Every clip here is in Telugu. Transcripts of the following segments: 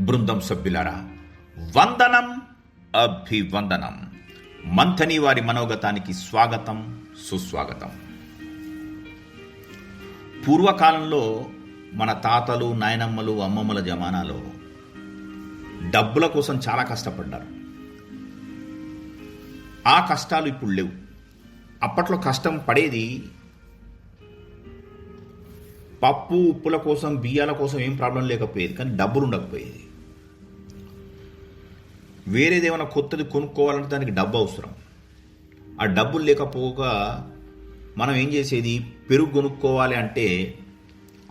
బృందం సభ్యులారా వందనం అభివందనం. మంథని వారి మనోగతానికి స్వాగతం సుస్వాగతం. పూర్వకాలంలో మన తాతలు నాయనమ్మలు అమ్మమ్మల జమానాలో డబ్బుల కోసం చాలా కష్టపడ్డారు. ఆ కష్టాలు ఇప్పుడు లేవు. అప్పట్లో కష్టం పడేది పప్పు ఉప్పుల కోసం బియ్యాల కోసం ఏం ప్రాబ్లం లేకపోయేది. కానీ డబ్బులు ఉండకపోయేది. వేరేది ఏమైనా కొత్తది కొనుక్కోవాలంటే దానికి డబ్బు అవసరం. ఆ డబ్బులు లేకపోగా మనం ఏం చేసేది? పెరుగు కొనుక్కోవాలి అంటే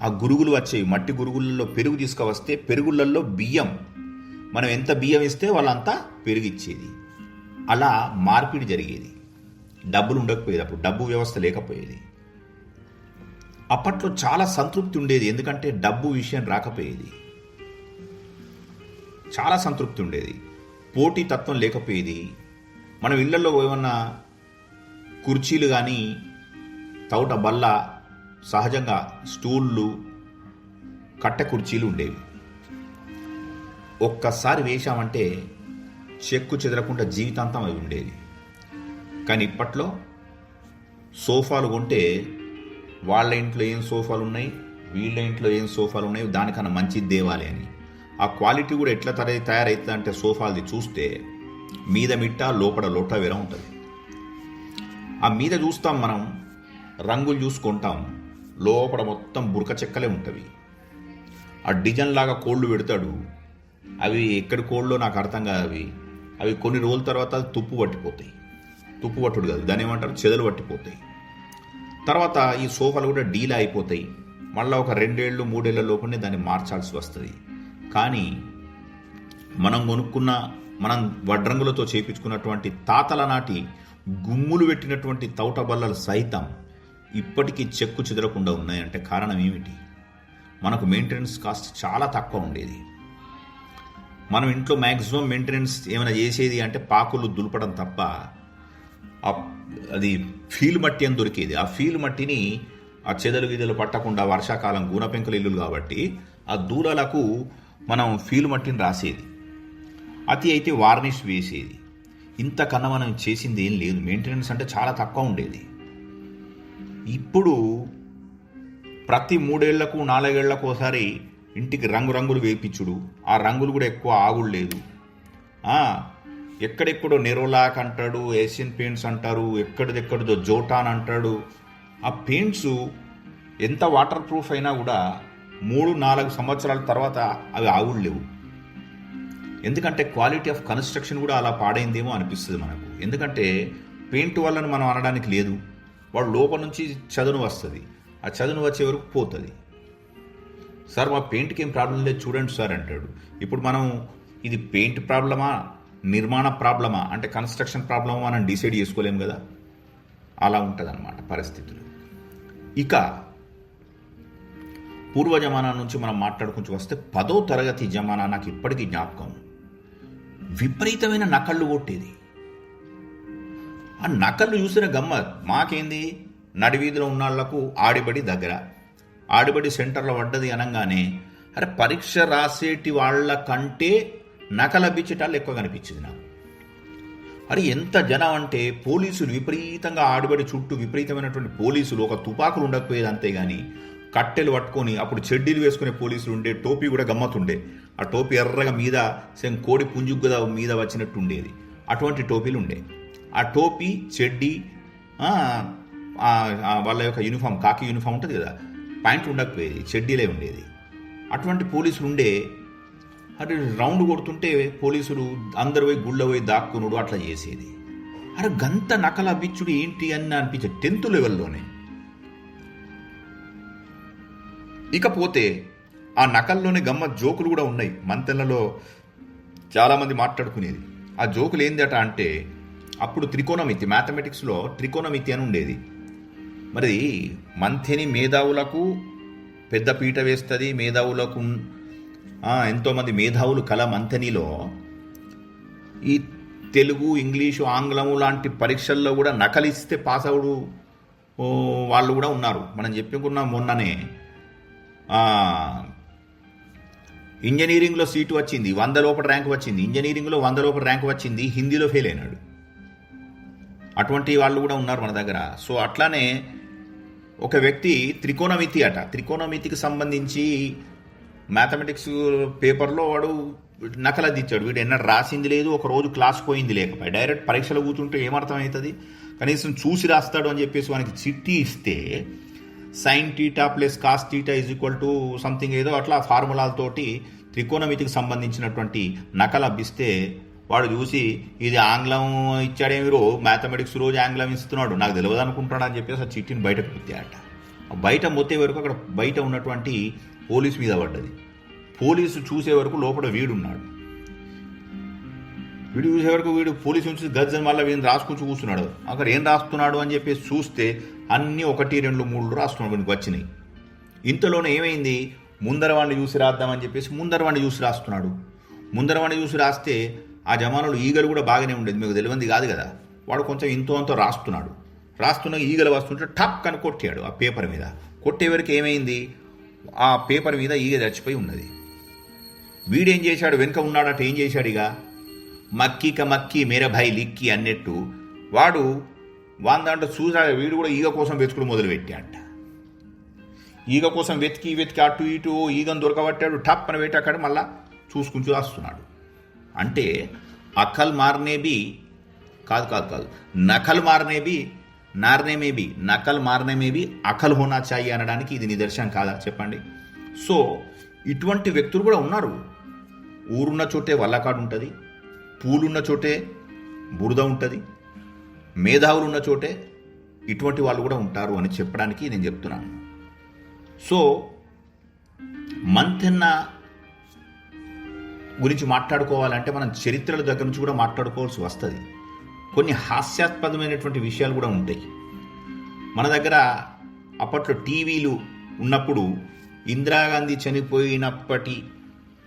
ఆ గురుగులు వచ్చేవి. మట్టి గురుగులలో పెరుగు తీసుకువస్తే పెరుగులలో బియ్యం. మనం ఎంత బియ్యం ఇస్తే వాళ్ళంతా పెరుగు ఇచ్చేది అలా మార్పిడి జరిగేది. డబ్బులు ఉండకపోయేది. అప్పుడు డబ్బు వ్యవస్థ లేకపోయేది. అప్పట్లో చాలా సంతృప్తి ఉండేది ఎందుకంటే డబ్బు విషయం రాకపోయేది. చాలా సంతృప్తి ఉండేది. పోటీ తత్వం లేకపోయేది. మనం ఇళ్ళలో ఏమన్నా కుర్చీలు కానీ తౌట బల్ల సహజంగా స్టూళ్ళు కట్టె కుర్చీలు ఉండేవి. ఒక్కసారి వేశామంటే చెక్కు చెదరకుండా జీవితాంతం అవి ఉండేది కానీ ఇప్పట్లో సోఫాలు కొంటే వాళ్ళ ఇంట్లో ఏం సోఫాలు ఉన్నాయి? వీళ్ళ ఇంట్లో ఏం సోఫాలు ఉన్నాయి? దానికన్నా మంచిది దేవాలి అని ఆ క్వాలిటీ కూడా ఎట్లా తయారై తయారవుతుంది అంటే సోఫాలది చూస్తే మీద మిట్ట లోపల లోట వేరే ఉంటుంది. ఆ మీద చూస్తాం మనం రంగులు చూసుకుంటాం లోపల మొత్తం బురక చెక్కలే ఉంటుంది ఆ డిజైన్ లాగా కోళ్ళు పెడతాడు. అవి ఎక్కడి కోళ్ళో నాకు అర్థం కాదు అవి. అవి కొన్ని రోజుల తర్వాత తుప్పు పట్టిపోతాయి. తుప్పు పట్టుడు కాదు. దాని ఏమంటారు? చెదలు పట్టిపోతాయి. తర్వాత ఈ సోఫాలు కూడా డీలా అయిపోతాయి. మళ్ళీ ఒక రెండేళ్ళు మూడేళ్ళ లోపలనే దాన్ని మార్చాల్సి వస్తుంది. కానీ మనం కొనుక్కున్న మనం వడ్రంగులతో చేపించుకున్నటువంటి తాతల నాటి గుమ్ములు పెట్టినటువంటి తౌట బల్లలు సైతం ఇప్పటికీ చెక్కు చెదరకుండా ఉన్నాయంటే కారణం ఏమిటి? మనకు మెయింటెనెన్స్ కాస్ట్ చాలా తక్కువ ఉండేది. మనం ఇంట్లో మ్యాక్సిమం మెయింటెనెన్స్ ఏమైనా చేసేది అంటే పాకులు దులపడం తప్ప అది ఫీల్ మట్టి అని దొరికేది. ఆ ఫీల్ మట్టిని ఆ చెదలు గిదలు పట్టకుండా వర్షాకాలం గూన పెంకుల ఇల్లులు కాబట్టి ఆ దూరాలకు మనం ఫీల్ మట్టిని రాసేది. అతి అయితే వార్నిష్ వేసేది. ఇంతకన్నా మనం చేసింది ఏం లేదు. మెయింటెనెన్స్ అంటే చాలా తక్కువ ఉండేది. ఇప్పుడు ప్రతి మూడేళ్ళకు నాలుగేళ్ళకు ఒకసారి ఇంటికి రంగురంగులు వేపించుడు ఆ రంగులు కూడా ఎక్కువ ఆగుడు లేదు. ఎక్కడెక్కడో నెరోలాక్ అంటాడు ఏషియన్ పెయింట్స్ అంటారు ఎక్కడిదెక్కడిదో జోటాన్ అంటాడు. ఆ పెయింట్స్ ఎంత వాటర్ ప్రూఫ్ అయినా కూడా మూడు నాలుగు సంవత్సరాల తర్వాత అవి ఆగుడు లేవు. ఎందుకంటే క్వాలిటీ ఆఫ్ కన్స్ట్రక్షన్ కూడా అలా పాడైందేమో అనిపిస్తుంది మనకు. ఎందుకంటే పెయింట్ వల్లని మనం అనడానికి లేదు. వాడు లోపల నుంచి చదును వస్తుంది. ఆ చదును వచ్చే వరకు పోతుంది. సార్ మా పెయింట్కి ఏం ప్రాబ్లం లేదు చూడండి సార్ అంటాడు. ఇప్పుడు మనం ఇది పెయింట్ ప్రాబ్లమా? నిర్మాణ ప్రాబ్లమా? అంటే కన్స్ట్రక్షన్ ప్రాబ్లమా మనం డిసైడ్ చేసుకోలేం కదా? అలా ఉంటుంది పరిస్థితులు. ఇక పూర్వ జమానా నుంచి మనం మాట్లాడుకుంటూ వస్తే పదో తరగతి జమానా నాకు ఇప్పటికీ జ్ఞాపకం. విపరీతమైన నకళ్ళు కొట్టేది. ఆ నకళ్ళు చూసిన గమ్మత్ మాకేంది? నడివీధిలో ఉన్న వాళ్ళకు ఆడిబడి దగ్గర. ఆడిబడి సెంటర్లో పడ్డది అనగానే అరే పరీక్ష రాసేటి వాళ్ళ కంటే నకలబ్బించేటాళ్ళు ఎక్కువ కనిపించింది నాకు. అరే ఎంత జనం అంటే పోలీసులు విపరీతంగా ఆడిబడి చుట్టూ విపరీతమైనటువంటి పోలీసులు ఒక తుపాకులు ఉండకపోయేది అంతేగాని కట్టెలు పట్టుకొని అప్పుడు చెడ్డీలు వేసుకునే పోలీసులు ఉండే టోపీ కూడా గమ్మతుండే. ఆ టోపీ ఎర్రగా మీద సేమ్ కోడి పుంజుగ్గుద మీద వచ్చినట్టు ఉండేది. అటువంటి టోపీలు ఉండే. ఆ టోపీ చెడ్డీ వాళ్ళ యొక్క యూనిఫామ్ కాకి యూనిఫామ్ ఉంటుంది కదా ప్యాంట్లు ఉండకపోయేది చెడ్డీలే ఉండేది. అటువంటి పోలీసులు ఉండే అటు రౌండ్ కొడుతుంటే పోలీసులు అందరు పోయి గుళ్ళ పోయి దాక్కునుడు అట్లా చేసేది. అరే గంత నకల బిచ్చుడు ఏంటి అని అనిపించే టెన్త్ లెవెల్లోనే. ఇకపోతే ఆ నకల్లోనే గమ్మ జోకులు కూడా ఉన్నాయి. మంతెలలో చాలామంది మాట్లాడుకునేది. ఆ జోకులు ఏందట అంటే అప్పుడు త్రికోణమితి మ్యాథమెటిక్స్లో త్రికోణమితి అని ఉండేది. మరి మంథెని మేధావులకు పెద్ద పీట వేస్తుంది మేధావులకు ఎంతోమంది మేధావులు కల మంథనిలో ఈ తెలుగు ఇంగ్లీషు ఆంగ్లము లాంటి పరీక్షల్లో కూడా నకలిస్తే పాస్ అవుడు వాళ్ళు కూడా ఉన్నారు. మనం చెప్పుకున్నాం మొన్ననే. ఇంజనీరింగ్లో సీటు వచ్చింది వంద లోపల ర్యాంక్ వచ్చింది ఇంజనీరింగ్లో వంద లోపల ర్యాంక్ వచ్చింది హిందీలో ఫెయిల్ అయినాడు. అటువంటి వాళ్ళు కూడా ఉన్నారు మన దగ్గర. సో అట్లానే ఒక వ్యక్తి త్రికోణమితి అట. త్రికోణమితికి సంబంధించి మ్యాథమెటిక్స్ పేపర్లో వాడు నకలదిచ్చాడు. వీడు ఎన్నడూ రాసింది లేదు ఒక రోజు క్లాస్ పోయింది లేకపోయి. డైరెక్ట్ పరీక్షలో కూర్చుంటే ఏమర్థమవుతుంది? కనీసం చూసి రాస్తాడు అని చెప్పేసి వానికి చిట్టి ఇస్తే sine theta plus cos theta is equal to something ఏదో అట్లా ఫార్ములాలతోటి త్రికోణమితికి సంబంధించినటువంటి నకలు అబ్బిస్తే వాడు చూసి ఇది ఆంగ్లం ఇచ్చాడేమి రో? మ్యాథమెటిక్స్ రోజు ఆంగ్లం ఇస్తున్నాడు. నాకు తెలియదు అనుకుంటాడు అని చెప్పేసి ఆ చిట్టిని బయటకు పెట్టాడట బయట మొత్తే వరకు అక్కడ బయట ఉన్నటువంటి పోలీస్ మీద పడ్డది. పోలీసు చూసే వరకు లోపల వీడున్నాడు. వీడు చూసే వరకు వీడు పోలీసు నుంచి గజ్జన్ వల్ల వీడిని రాసుకొచ్చి కూర్చున్నాడు. అక్కడ ఏం రాస్తున్నాడు అని చెప్పేసి చూస్తే అన్నీ ఒకటి రెండు మూడు రాస్తున్నాడు వచ్చినాయి. ఇంతలోనే ఏమైంది? ముందరవాణ్ణి చూసి రాద్దామని చెప్పేసి ముందరవాణ్ణి చూసి రాస్తున్నాడు. ముందరవాణ్ణి చూసి రాస్తే ఆ జమానాలో ఈగలు కూడా బాగానే ఉండేది. మీకు తెలియంది కాదు కదా? వాడు కొంచెం ఇంతో అంతో రాస్తున్నాడు. రాస్తున్న ఈగలు వస్తుంటే టక్ అని కొట్టాడు ఆ పేపర్ మీద. కొట్టే వరకు ఏమైంది? ఆ పేపర్ మీద ఈగ చచ్చిపోయి ఉన్నది. వీడేం చేశాడు? వెనుక ఉన్నాడట ఏం చేశాడు ఇక మక్కిక మక్కి మేర లిక్కి అన్నట్టు వాడు వాని దాంట్లో చూసాడు వీడు కూడా ఈగ కోసం వెతుకుడు మొదలుపెట్టాడంట. ఈగ కోసం వెతికి వెతికి అటు ఇటు ఈగను దొరకబట్టాడు. టప్ అని పెట్టి అక్కడ మళ్ళా చూసుకుని రాస్తున్నాడు. అంటే అకల్ మారనేబి కాదు కాదు కాదు. నకల్ మారనేబి నారనే may be నకల్ మారనే may be Akal హోనా చాయి అనడానికి ఇది నిదర్శనం కాదా? చెప్పండి. సో ఇటువంటి వ్యక్తులు కూడా ఉన్నారు. ఊరున్న చోటే వల్లకాడు ఉంటుంది పూలున్న చోటే బురద ఉంటుంది మేధావులు ఉన్న చోటే ఇటువంటి వాళ్ళు కూడా ఉంటారు అని చెప్పడానికి నేను చెప్తున్నాను. సో మంతెన్న గురించి మాట్లాడుకోవాలంటే మనం చరిత్రల దగ్గర నుంచి కూడా మాట్లాడుకోవాల్సి వస్తుంది. కొన్ని హాస్యాస్పదమైనటువంటి విషయాలు కూడా ఉంటాయి. మన దగ్గర అప్పట్లో టీవీలు ఉన్నప్పుడు ఇందిరాగాంధీ చనిపోయినప్పటి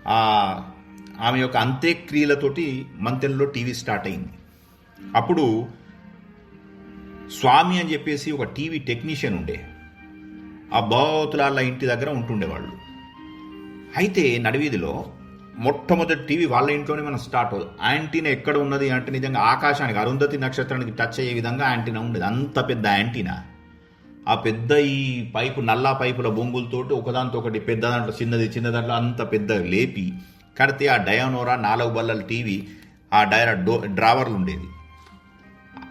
ఆమె యొక్క అంత్యక్రియలతోటి మంతెనలో టీవీ స్టార్ట్ అయింది. అప్పుడు స్వామి అని చెప్పేసి ఒక టీవీ టెక్నీషియన్ ఉండే. ఆ బావతులాళ్ళ ఇంటి దగ్గర ఉంటుండేవాళ్ళు. అయితే నడివీధిలో మొట్టమొదటి టీవీ వాళ్ళ ఇంట్లోనే మనం స్టార్ట్ అవుతుంది. యాంటీనా ఎక్కడ ఉన్నది? అంటే నిజంగా ఆకాశానికి అరుంధతి నక్షత్రానికి టచ్ అయ్యే విధంగా యాంటీనా ఉండేది. అంత పెద్ద యాంటీనా. ఆ పెద్ద ఈ పైపు నల్లా పైపుల బొంగులతోటి ఒకదాంతో ఒకటి పెద్ద దాంట్లో చిన్నది చిన్న దాంట్లో అంత పెద్ద లేపి కడితే ఆ డయానోరా నాలుగు బల్లల టీవీ ఆ డైర డో డ్రావర్లు ఉండేది.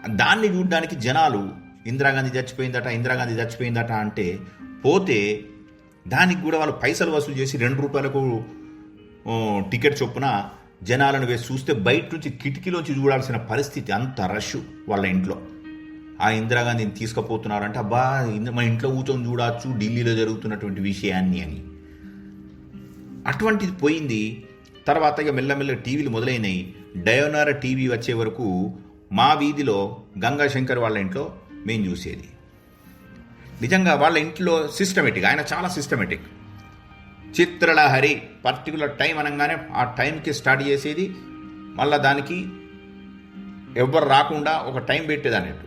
దాన్ని చూడడానికి జనాలు ఇందిరాగాంధీ చచ్చిపోయిందట ఇందిరాగాంధీ చచ్చిపోయిందట అంటే పోతే దానికి కూడా వాళ్ళు పైసలు వసూలు చేసి రెండు రూపాయలకు టికెట్ చొప్పున జనాలను వేసి చూస్తే బయట నుంచి కిటికీలోంచి చూడాల్సిన పరిస్థితి అంత రష్ వాళ్ళ ఇంట్లో. ఆ ఇందిరాగాంధీని తీసుకుపోతున్నారంటే అబ్బా మా మన ఇంట్లో కూర్చొని చూడవచ్చు ఢిల్లీలో జరుగుతున్నటువంటి విషయాన్ని అని. అటువంటిది పోయింది. తర్వాత ఇక మెల్లమెల్ల టీవీలు మొదలైనవి డయోనార టీవీ వచ్చే వరకు మా వీధిలో గంగా శంకర్ వాళ్ళ ఇంట్లో మేము చూసేది. నిజంగా వాళ్ళ ఇంట్లో సిస్టమేటిక్ ఆయన చాలా సిస్టమేటిక్ చిత్రలహరి పర్టికులర్ టైం అనగానే ఆ టైంకి స్టార్ట్ చేసేది మళ్ళీ దానికి ఎవ్వరు రాకుండా ఒక టైం పెట్టేది అన్నట్టు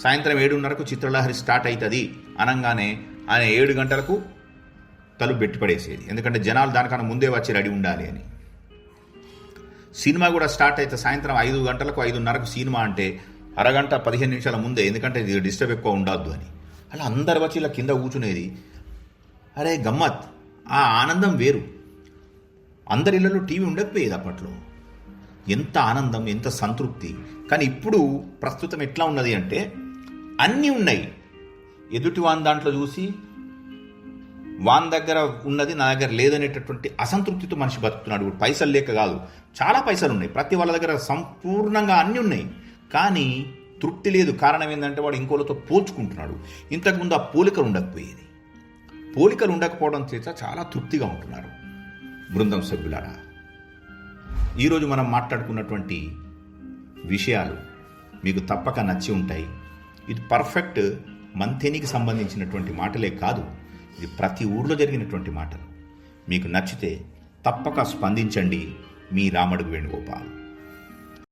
సాయంత్రం ఏడున్నరకు చిత్రలహరి స్టార్ట్ అవుతుంది అనగానే ఆయన ఏడు గంటలకు తలుపు పెట్టి పడేసేది. ఎందుకంటే జనాలు దానికన్నా ముందే వచ్చి రెడీ ఉండాలి అని. సినిమా కూడా స్టార్ట్ అయితే సాయంత్రం ఐదు గంటలకు ఐదున్నరకు సినిమా అంటే అరగంట పదిహేను నిమిషాల ముందే ఎందుకంటే ఇది డిస్టర్బ్ ఎక్కువ ఉండొద్దు అని. అలా అందరు వచ్చి ఇలా కింద కూర్చునేది అరే గమ్మత్ ఆ ఆనందం వేరు. అందరి ఇళ్ళలో టీవీ ఉండకపోయేది అప్పట్లో. ఎంత ఆనందం ఎంత సంతృప్తి. కానీ ఇప్పుడు ప్రస్తుతం ఎట్లా ఉన్నది అంటే అన్నీ ఉన్నాయి. ఎదుటి వాని దాంట్లో చూసి వాన్ దగ్గర ఉన్నది నా దగ్గర లేదనేటటువంటి అసంతృప్తితో మనిషి బతుకుతున్నాడు. ఇప్పుడు పైసలు లేక కాదు. చాలా పైసలు ఉన్నాయి. ప్రతి వాళ్ళ దగ్గర సంపూర్ణంగా అన్నీ ఉన్నాయి. కానీ తృప్తి లేదు. కారణం ఏంటంటే వాడు ఇంకోళ్ళతో పోల్చుకుంటున్నాడు. ఇంతకుముందు ఆ పోలికలు ఉండకపోయేది. పోలికలు ఉండకపోవడం చేత చాలా తృప్తిగా ఉంటున్నారు. బృందం సభ్యులారా ఈరోజు మనం మాట్లాడుకున్నటువంటి విషయాలు మీకు తప్పక నచ్చి ఉంటాయి. ఇది పర్ఫెక్ట్ మంతెనికి సంబంధించినటువంటి మాటలే కాదు ఇది ప్రతి ఊర్లో జరిగినటువంటి మాటలు. మీకు నచ్చితే తప్పక స్పందించండి. మీ రామడుగు వేణుగోపాల్.